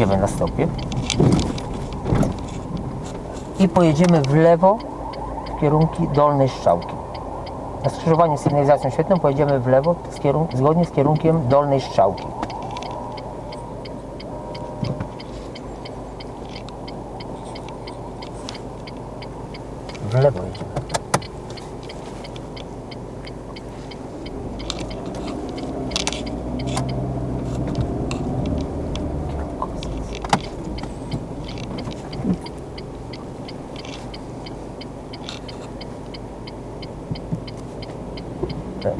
Wejdziemy na stopie. I pojedziemy w lewo w kierunku dolnej strzałki. Na skrzyżowaniu z sygnalizacją świetną pojedziemy w lewo z zgodnie z kierunkiem dolnej strzałki. W lewo jedziemy. Tak.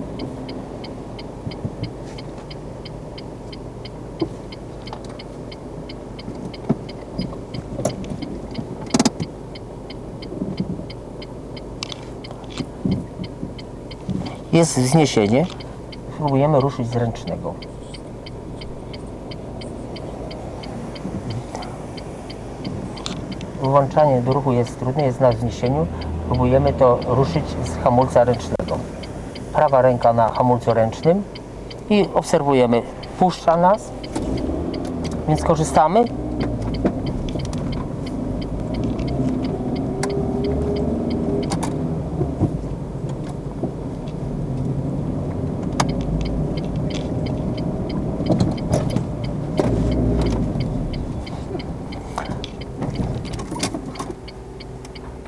Jest wzniesienie. Spróbujemy ruszyć z ręcznego. Włączanie do ruchu jest trudne, jest na wzniesieniu. Próbujemy to ruszyć z hamulca ręcznego. Prawa ręka na hamulcu ręcznym i obserwujemy. Puszcza nas, więc korzystamy.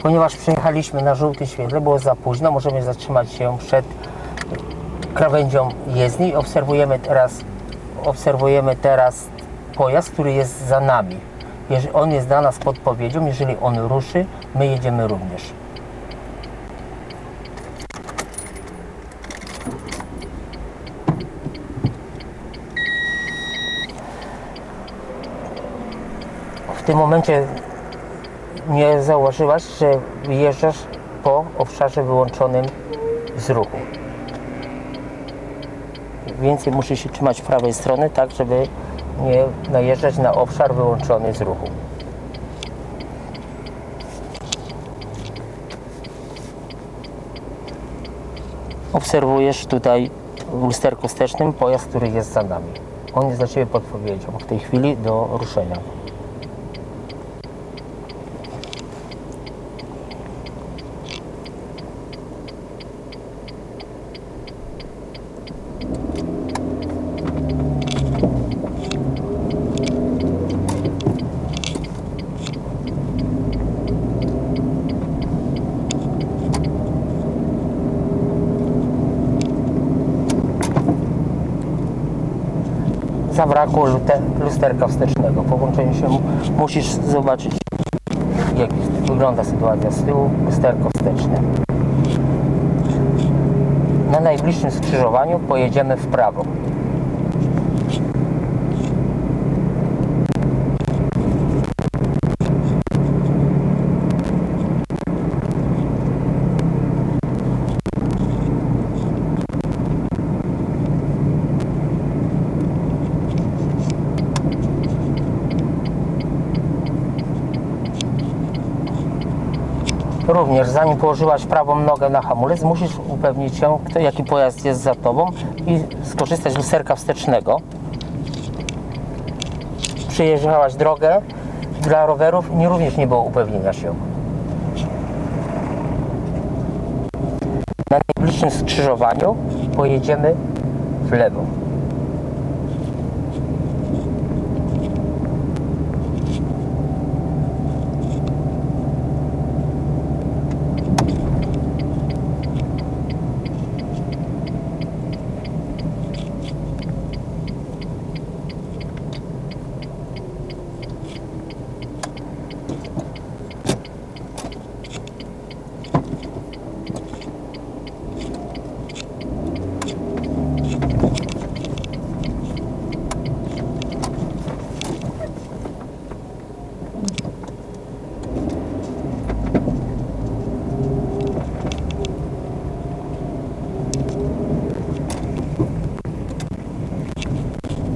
Ponieważ przyjechaliśmy na żółtym świetle, było za późno, możemy zatrzymać się przed krawędzią jezdni obserwujemy teraz, obserwujemy teraz pojazd, który jest za nami. Jeżeli on jest dla nas podpowiedzią, jeżeli on ruszy, my jedziemy również. W tym momencie nie zauważyłaś, że wyjeżdżasz po obszarze wyłączonym z ruchu. Więcej musisz się trzymać prawej strony, tak żeby nie najeżdżać na obszar wyłączony z ruchu. Obserwujesz tutaj w lusterku wstecznym pojazd, który jest za nami. On jest dla Ciebie podpowiedzią w tej chwili do ruszenia. Zabrakło lusterka wstecznego. Po włączeniu się mu- musisz zobaczyć, jak wygląda sytuacja z tyłu, lusterko wsteczne. Na najbliższym skrzyżowaniu pojedziemy w prawo. Również zanim położyłaś prawą nogę na hamulec, musisz upewnić się, kto, jaki pojazd jest za tobą i skorzystać z lusterka wstecznego. Przyjeżdżałaś drogę dla rowerów, nie również nie było upewnienia się. Na najbliższym skrzyżowaniu pojedziemy w lewo.